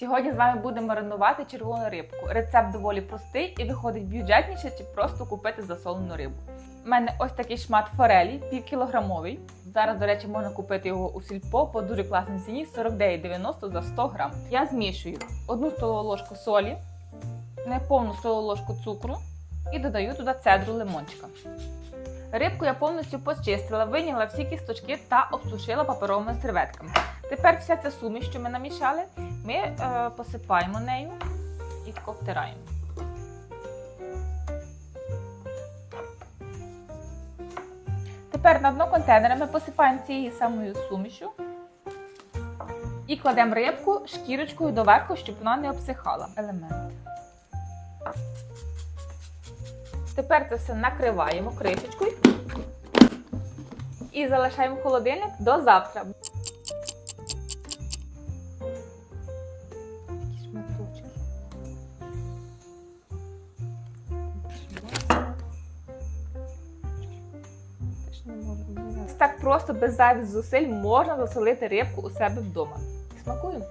Сьогодні з вами будемо маринувати червону рибку. Рецепт доволі простий і виходить бюджетніше, чи просто купити засолену рибу. У мене ось такий шмат форелі, півкілограмовий. Зараз, до речі, можна купити його у сільпо по дуже класній ціні 49,90 за 100 грам. Я змішую одну столову ложку солі, неповну столову ложку цукру і додаю туди цедру лимончика. Рибку я повністю почистила, вийняла всі кісточки та обсушила паперовими серветками. Тепер вся ця суміш, що ми намішали, ми е, посипаємо нею і тако втираємо. Тепер на дно контейнера ми посипаємо цією самою сумішю і кладемо рибку шкірочкою доверху, щоб вона не обсихала. Елемент. Тепер це все накриваємо кришечкою і залишаємо в холодильник до завтра. Вибирати. Так просто без зайвих зусиль можна засолити рибку у себе вдома. Смакуємо.